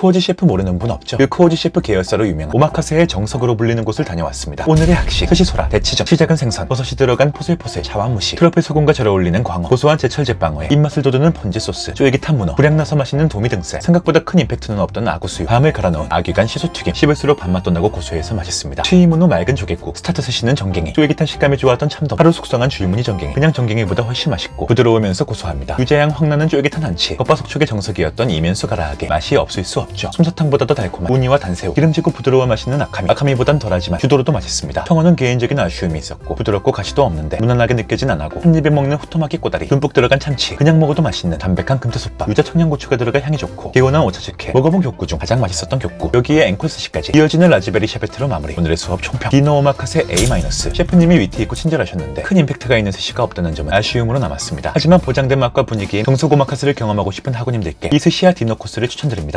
코오지 셰프 모르는 분 없죠? 그 코오지 셰프 계열사로 유명한 오마카세의 정석으로 불리는 곳을 다녀왔습니다. 오늘의 학식, 스시소라, 대치정, 시작은 생선, 버섯이 들어간 포슬포슬, 차와무시, 트러플 소금과 잘 어울리는 광어, 고소한 제철 제빵어에 입맛을 돋우는 폰지 소스, 쫄깃한 문어, 불향나서 맛있는 도미 등살, 생각보다 큰 임팩트는 없던 아구수육, 밤을 갈아 넣은 아귀간 시소튀김, 씹을수록 밥맛 돋나고 고소해서 맛있습니다. 취이문 후 맑은 조개국, 스타트 스시는 정갱이, 쫄깃한 식감이 좋았던 참돔, 하루 숙성한 줄무늬 정갱이, 그냥 정갱이보다 훨씬 맛있고 부드러우면서 고소합니다. 유자향 확 나는 쫄깃한 한치, 겉바속촉의 정석이었던 이면수 가라하게 맛이 없을 수 없 죠. 솜사탕보다도 달콤한 우니와 단새우, 기름지고 부드러워 맛있는 아카미, 아카미보단 덜하지만 주도로도 맛있습니다. 청어는 개인적인 아쉬움이 있었고 부드럽고 가시도 없는데 무난하게 느껴진 않하고 한 입에 먹는 후토마키 꼬다리, 듬뿍 들어간 참치, 그냥 먹어도 맛있는 담백한 금태솥밥, 유자 청양고추가 들어가 향이 좋고 개운한 오차즈케, 먹어본 교구 중 가장 맛있었던 교구, 여기에 앵콜스시까지 이어지는 라즈베리 샤베트로 마무리. 오늘의 수업 총평. 디노 오마카세 A- 셰프님이 위트 있고 친절하셨는데 큰 임팩트가 있는 스시가 없다는 점은 아쉬움으로 남았습니다. 하지만 보장된 맛과 분위기에 정석 오마카세를 경험하고 싶은 학우님들께 이 스시와 디너 코스를 추천드립니다.